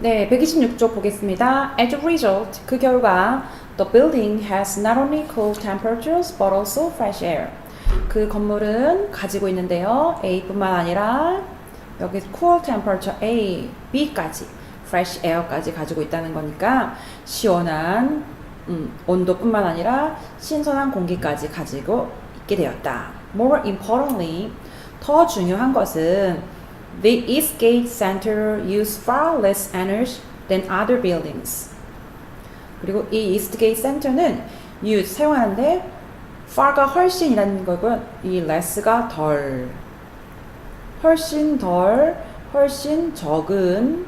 네, 126쪽 보겠습니다. As a result, 그 결과 the building has not only cool temperatures but also fresh air. 그 건물은 가지고 있는데요. A뿐만 아니라 여기 cool temperature A, B까지 fresh air까지 가지고 있다는 거니까 시원한 음, 온도뿐만 아니라 신선한 공기까지 가지고 있게 되었다. More importantly, 더 중요한 것은 the Eastgate Center use far less energy than other buildings. 그리고 이 Eastgate Center는 use 사용하는데 far가 훨씬이라는 거고 이 less가 덜 훨씬 덜 훨씬 적은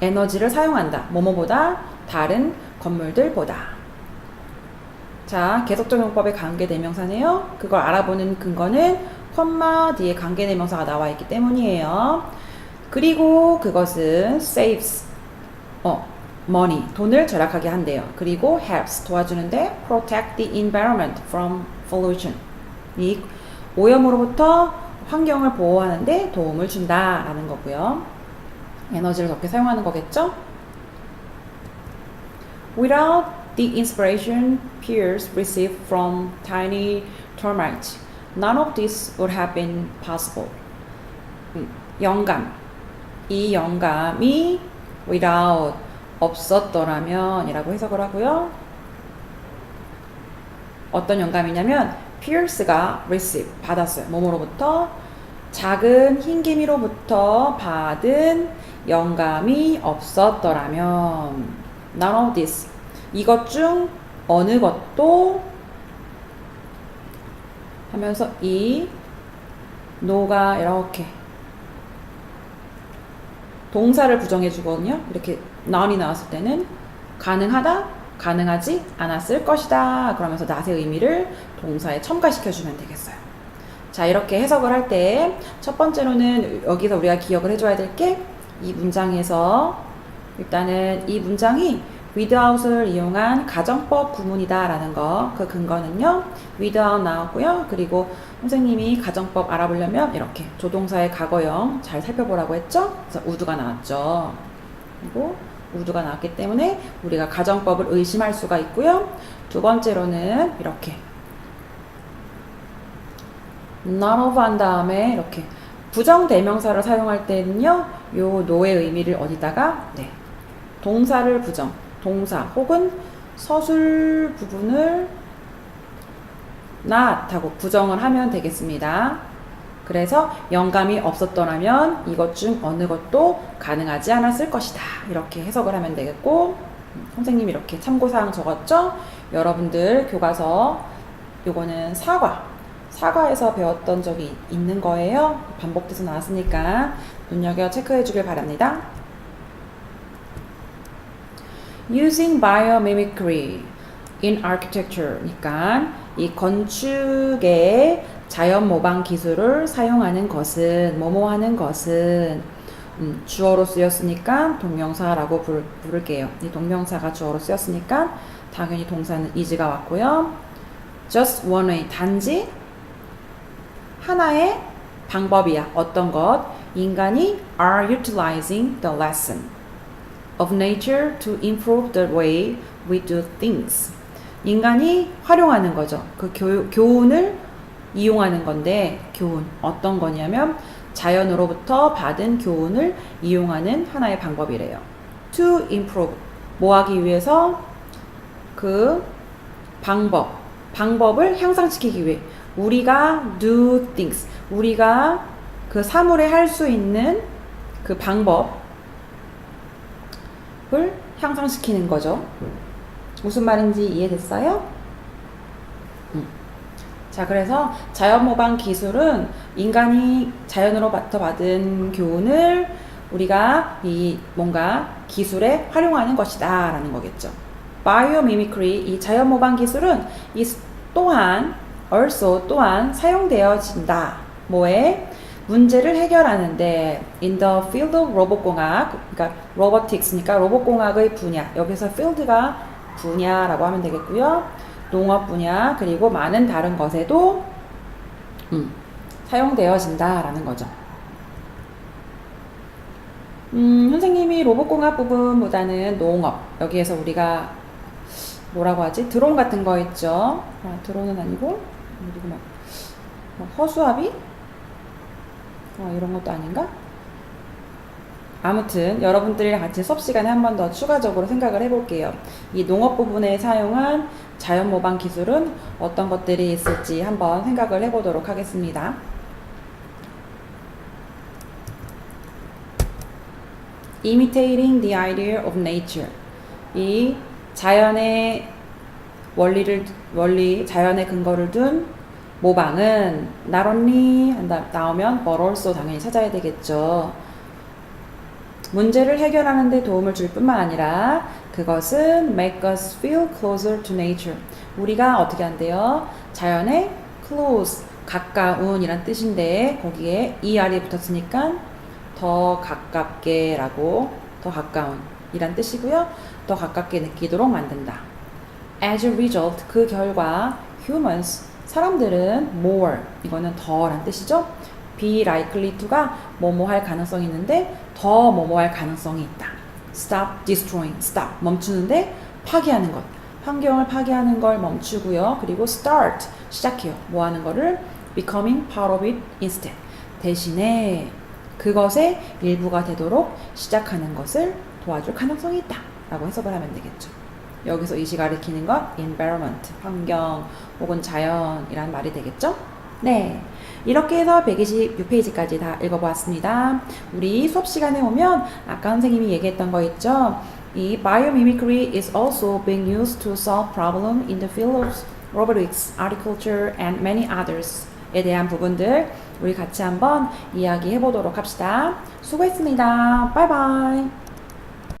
에너지를 사용한다. 뭐뭐보다 다른 건물들보다. 자, 계속적 용법의 관계대명사네요. 그걸 알아보는 근거는 콤마 뒤에 관계대명사가 나와 있기 때문이에요. 그리고 그것은 saves 어, money 돈을 절약하게 한대요. 그리고 helps 도와주는데 protect the environment from pollution 이 오염으로부터 환경을 보호하는데 도움을 준다라는 거고요. 에너지를 적게 사용하는 거겠죠? Without the inspiration peers received from tiny termites, none of this would have been possible. 음, 영감. 이 영감이 without 없었더라면 이라고 해석을 하고요. 어떤 영감이냐면 pierce가 receive 받았어요. 몸으로부터 작은 흰개미로부터 받은 영감이 없었더라면 none of this 이것 중 어느 것도 하면서 이 no가 이렇게 동사를 부정해 주거든요. 이렇게 none이 나왔을 때는 가능하다, 가능하지 않았을 것이다. 그러면서 not의 의미를 동사에 첨가시켜 주면 되겠어요. 자, 이렇게 해석을 할 때 첫 번째로는 여기서 우리가 기억을 해줘야 될 게 이 문장에서 일단은 이 문장이 without을 이용한 가정법 구문이다라는 거. 그 근거는요. without 나왔고요. 그리고 선생님이 가정법 알아보려면 이렇게 조동사의 과거형 잘 살펴보라고 했죠. 그래서 would가 나왔죠. 그리고 would가 나왔기 때문에 우리가 가정법을 의심할 수가 있고요. 두 번째로는 이렇게 none of 한 다음에 이렇게 부정 대명사를 사용할 때는요. 요 no의 의미를 어디다가 네. 동사를 부정, 동사 혹은 서술 부분을 not 하고 부정을 하면 되겠습니다. 그래서 영감이 없었더라면 이것 중 어느 것도 가능하지 않았을 것이다. 이렇게 해석을 하면 되겠고 선생님이 이렇게 참고사항 적었죠? 여러분들 교과서 요거는 사과 사과에서 배웠던 적이 있는 거예요. 반복돼서 나왔으니까 눈여겨 체크해 주길 바랍니다. Using biomimicry in architecture니까 이 건축의 자연 모방 기술을 사용하는 것은 뭐뭐 하는 것은 음, 주어로 쓰였으니까 동명사라고 부를, 부를게요. 이 동명사가 주어로 쓰였으니까 당연히 동사는 is가 왔고요. just one way 단지 하나의 방법이야. 어떤 것? 인간이 are utilizing the lesson of nature to improve the way we do things. 인간이 활용하는 거죠. 그 교, 교훈을 이용하는 건데 교훈. 어떤 거냐면 자연으로부터 받은 교훈을 이용하는 하나의 방법이래요. To improve. 뭐 하기 위해서? 그 방법. 방법을 향상시키기 위해. 우리가 do things. 우리가 그 사물에 할 수 있는 그 방법 을 향상시키는 거죠. 무슨 말인지 이해됐어요? 음. 자, 그래서 자연 모방 기술은 인간이 자연으로부터 받은 교훈을 우리가 이 뭔가 기술에 활용하는 것이다 라는 거겠죠. 바이오미미크리 이 자연 모방 기술은 이 또한 also 또한 사용되어진다. 뭐에 문제를 해결하는데 in the field of 로봇공학 그러니까 robotics니까 로봇공학의 분야 여기서 field가 분야라고 하면 되겠고요. 농업 분야 그리고 많은 다른 것에도 음, 사용되어진다라는 거죠. 음, 선생님이 로봇공학 부분보다는 농업 여기에서 우리가 뭐라고 하지? 드론 같은 거 있죠? 아, 드론은 아니고 그리고 막, 막 허수아비? 어, 이런 것도 아닌가? 아무튼 여러분들이랑 같이 수업 시간에 한 번 더 추가적으로 생각을 해볼게요. 이 농업 부분에 사용한 자연 모방 기술은 어떤 것들이 있을지 한번 생각을 해보도록 하겠습니다. Imitating the idea of nature. 이 자연의 원리를 원리 자연의 근거를 둔 모방은 not only 한다 나오면 but also 당연히 찾아야 되겠죠. 문제를 해결하는 데 도움을 줄 뿐만 아니라 그것은 make us feel closer to nature. 우리가 어떻게 한대요? 자연의 close, 가까운 이란 뜻인데 거기에 er이 붙었으니까 더 가깝게 라고 더 가까운 이란 뜻이고요. 더 가깝게 느끼도록 만든다. As a result, 그 결과 humans, 사람들은 more, 이거는 더란 뜻이죠. be likely to가 뭐뭐 할 가능성이 있는데 더 뭐뭐 할 가능성이 있다. stop destroying, stop 멈추는데 파괴하는 것. 환경을 파괴하는 걸 멈추고요. 그리고 start 시작해요. 뭐 하는 거를 becoming part of it instead. 대신에 그것의 일부가 되도록 시작하는 것을 도와줄 가능성이 있다. 라고 해석을 하면 되겠죠. 여기서 이시 가리키는 것 environment, 환경 혹은 자연이란 말이 되겠죠? 네. 이렇게 해서 126페이지까지 다 읽어보았습니다. 우리 수업 시간에 오면 아까 선생님이 얘기했던 거 있죠? 이 biomimicry is also being used to solve problem in the field of robotics, agriculture, and many others. 에 대한 부분들 우리 같이 한번 이야기해 보도록 합시다. 수고했습니다. 바이바이.